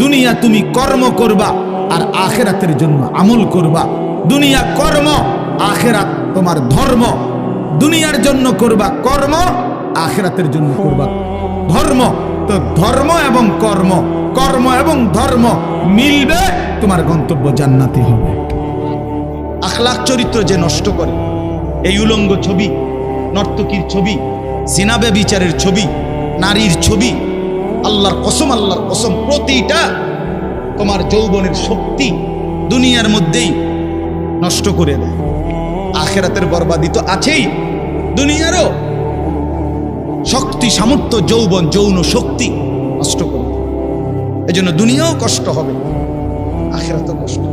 দুনিয়া তুমি কর্ম করবা আর আখেরাতের জন্য আমল করবা। দুনিয়া কর্ম, আখেরাত তোমার ধর্ম। দুনিয়ার জন্য করবা কর্ম, আখেরাতের জন্য করবা ধর্ম। তো ধর্ম এবং কর্ম কর্ম এবং ধর্ম মিলবে, তোমার গন্তব্য জান্নাতে হবে। আখলাক চরিত্র যে নষ্ট করে, এই উলঙ্গ ছবি, নর্তকীর ছবি জিনাবে বিচারের ছবি, নারীর ছবি আল্লাহর কসম আল্লাহর কসম, প্রতিটা তোমার যৌবনের শক্তি দুনিয়ার মধ্যেই নষ্ট করে দেয়। আখেরাতের বরবাদি তো আছেই। দুনিয়ারও শক্তি, সামর্থ্য, যৌবন, যৌন শক্তি নষ্ট করে দেয়। জন্য দুনিয়াও কষ্ট হবে, আখেরাতও কষ্ট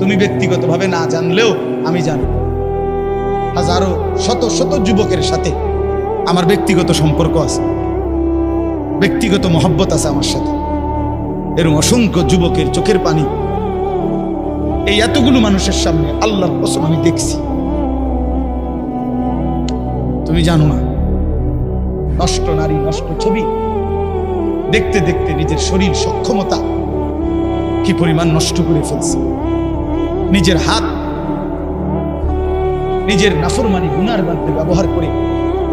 তুমি ব্যক্তিগতভাবে না জানলেও আমি জানি। হাজারো, শত শত যুবকের সাথে আমার ব্যক্তিগত সম্পর্ক আছে। ব্যক্তিগত মহব্বত আছে আমার সাথে। এরকম অসংখ্য যুবকের চোখের পানি। এই এতগুলো মানুষের সামনে আল্লাহর কসম আমি দেখছি। তুমি জানো না, নষ্ট নারী, নষ্ট ছবি। দেখতে দেখতে নিজের শরীর সক্ষমতা কি পরিমাণ নষ্ট করে ফেলছে। নিজের হাত, নিজের নাফরমানি গুনার বান্ধে ব্যবহার করে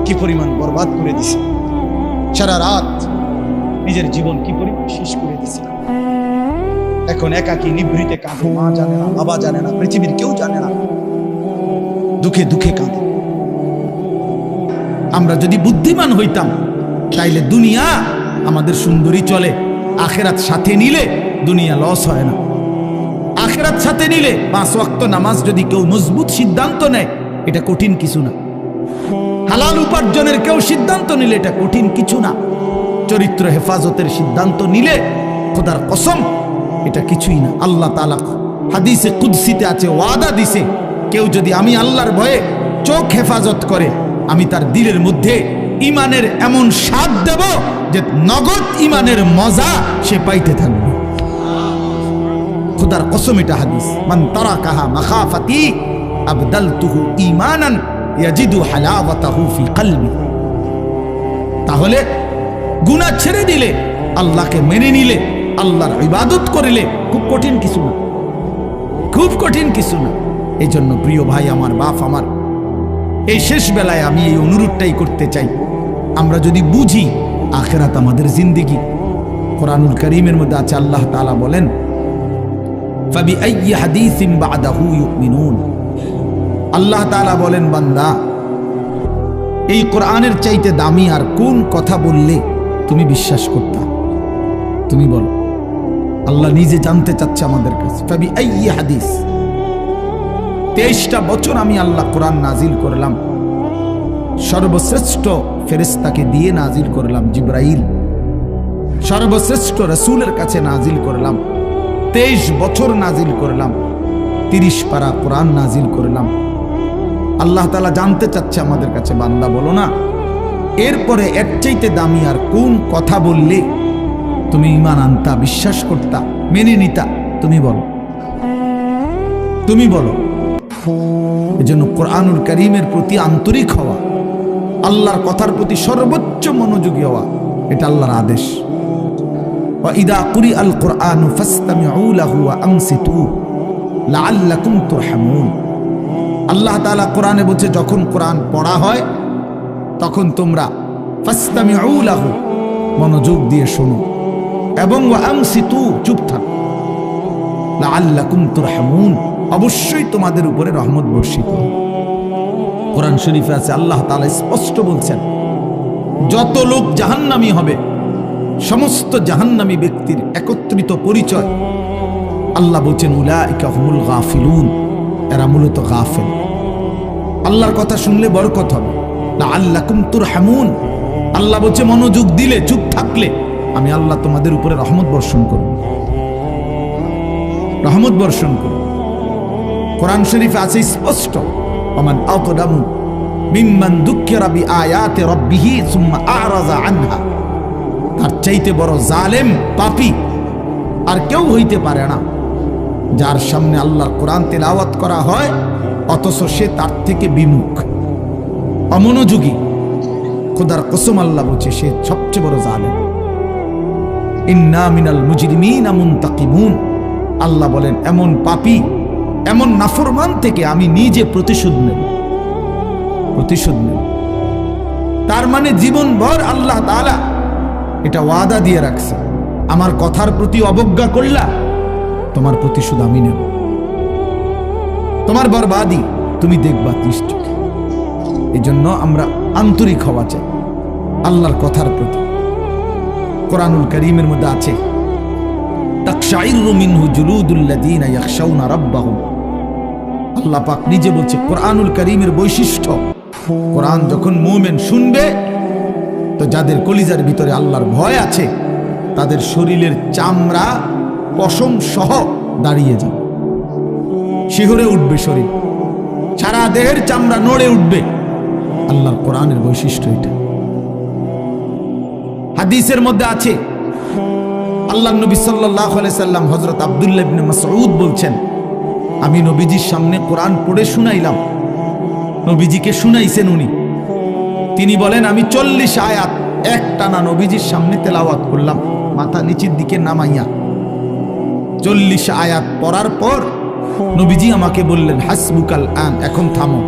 কি পরিমাণ বরবাদ করে দিছে। সারা রাত নিজের জীবন কি পরিমাণ শেষ করে দিছে। এখন একাকি, নিভৃতে কাঁদে। মা জানে না, বাবা জানে না, পৃথিবীর কেউ জানে না। দুঃখে দুঃখে কাঁদে। আমরা যদি বুদ্ধিমান হইতাম, তাইলে দুনিয়া আমাদের সুন্দরী চলে। আখেরাত সাথে নিলে দুনিয়া লস হয় না। আখেরাত সাথে নিলে পাঁচ ওয়াক্ত নামাজ যদি কেউ মজবুত সিদ্ধান্ত নেয়, এটা কঠিন কিছু না। হালাল উপার্জনের কেউ সিদ্ধান্ত নিলে এটা কঠিন কিছু না। চরিত্র হেফাজতের সিদ্ধান্ত নিলে খোদার কসম, এটা কিছুই না। আল্লাহ তালা হাদিসে কুদ্সিতে আছে, ওয়াদা দিছে, কেউ যদি আমি আল্লাহর ভয়ে চোখ হেফাজত করে, আমি তার দিলের মধ্যে ইমানের এমন স্বাদ দেব যে নগদ ইমানের মজা সে পাইতে থাকবে। খুদার কসম এটা হাদিস। মান তারা কাহা মাখাফাতি আবদালতুহু ঈমানান ইয়াজিদু হালাওয়াতাহু ফি কলবি। তাহলে গুণা ছেড়ে দিলে, আল্লাহকে মেনে নিলে, আল্লাহর ইবাদত করিলে খুব কঠিন কিছু না। খুব কঠিন কিছু না। এই জন্য প্রিয় ভাই, আমার বাপ, আমার, এই শেষ বেলায় আমি এই অনুরোধটাই করতে চাই। আমরা যদি বুঝি, আখেরাত আমাদের জিন্দিগি। কোরআনুল করিমের মধ্যে আছে, আল্লাহ তালা বলেন আল্লাহ তালা বলেন, বান্দা, এই কোরআনের চাইতে দামি আর কোন কথা বললে তুমি বিশ্বাস করতা তুমি বলো, আল্লাহ নিজে জানতে চাচ্ছে আমাদের কাছে। হাদিস। তেইশটা বছর আমি আল্লাহ কোরআন নাজিল করলাম। সর্বশ্রেষ্ঠ ফেরেস্তাকে দিয়ে নাজিল করলাম জিব্রাইল। সর্বশ্রেষ্ঠ রসুলের কাছে নাজিল করলাম। তেইশ বছর নাজিল করলাম। তিরিশ পারা কোরআন নাজিল করলাম। আল্লাহ তালা জানতে চাচ্ছে আমাদের কাছে, বান্দা বলো না। এরপরে এর চাইতে দামি আর কোন কথা বললে তুমি ইমান আনতা, বিশ্বাস করতা, মেনে নিতা, তুমি বলো। তুমি বলো। এজন্য কোরআনুল করিমের প্রতি আন্তরিক হওয়া, আল্লাহর কথার প্রতি সর্বোচ্চ মনোযোগী হওয়া, এটা আল্লাহর আদেশ। কুরি আল কোরআন আল্লাহ কোরআনে বলছে, যখন কোরআন পড়া হয় তখন তোমরা মনোযোগ দিয়ে শোনো এবং চুপ থাকো। অবশ্যই তোমাদের উপরে রহমত বর্ষিত কোরআন শরীফে আছে, আল্লাহ তাআলা স্পষ্ট বলছেন, যত লোক জাহান্নামী হবে, সমস্ত জাহান্নামী ব্যক্তির একত্রিত পরিচয়, আল্লাহ বলছেন, উলাইকা হুমুল গাফিলুন, এরা মূলত গাফেল। আল্লাহর কথা শুনলে বরকত হবে। কুমতুর হামুন আল্লাহ বলছে, মনোযোগ দিলে, চুপ থাকলে আমি আল্লাহ তোমাদের উপরে রহমত বর্ষণ করব। রহমত বর্ষণ করব। কোরআন শরীফে আছে স্পষ্ট দুঃখের রব্বিহি আনহা। তার চাইতে বড় জালেম পাপী আর কেউ হইতে পারে না। যার সামনে আল্লাহর কোরআন তেলাওয়াত করা হয়, অথচ সে তার থেকে বিমুখ। অমনোযোগী। খোদার কসম আল্লাহ বলছে, সে সবচেয়ে বড় জালেম। ইন্না মিনাল মুজরিমিন মুনতাকিমুন। আল্লাহ বলেন, এমন পাপী, এমন নাফরমান থেকে আমি নিজে প্রতিশোধ নেব। প্রতিশোধ নেব। তার মানে জীবনভর আল্লাহ তাআলা এটা ওয়াদা দিয়ে রাখছে। আমার কথার প্রতি অবজ্ঞা করলা, তোমার প্রতিশোধ আমি নেব। তোমার বরবাদি, তুমি দেখবা দৃষ্টি এই জন্য আমরা আন্তরিক হওয়া চাই। আল্লাহর কথার প্রতি। কোরআনুল করিমের মধ্যে আছে আল্লাহ পাক নিজে বলছে, কোরআনুল করিমের বৈশিষ্ট্য, কোরআন যখন মুমিন শুনবে, তো যাদের কলিজার ভিতরে আল্লাহর ভয় আছে, তাদের শরীরের চামড়া পশম সহ দাঁড়িয়ে যাবে। শিহরে উঠবে শরীর। সারা দেহের চামড়া নড়ে উঠবে। আল্লাহর কোরআনের বৈশিষ্ট্য এটা। হাদিসের মধ্যে আছে আল্লাহ নবী সাল্লাহ সাল্লাম হজরত আবদুল্লাহ ইবনে মাসউদ বলছেন, আমি নবীজির সামনে কোরআন পড়ে শুনাইলাম। নবীজিকে শুনাইছেন উনি। তিনি বলেন, আমি চল্লিশ আয়াত এক টানা নবীজির সামনে তেলাওয়াত করলাম, মাথা নিচের দিকে নামাইয়া। চল্লিশ আয়াত পড়ার পর নবীজি আমাকে বললেন, হাসবুকাল আন, এখন থামো।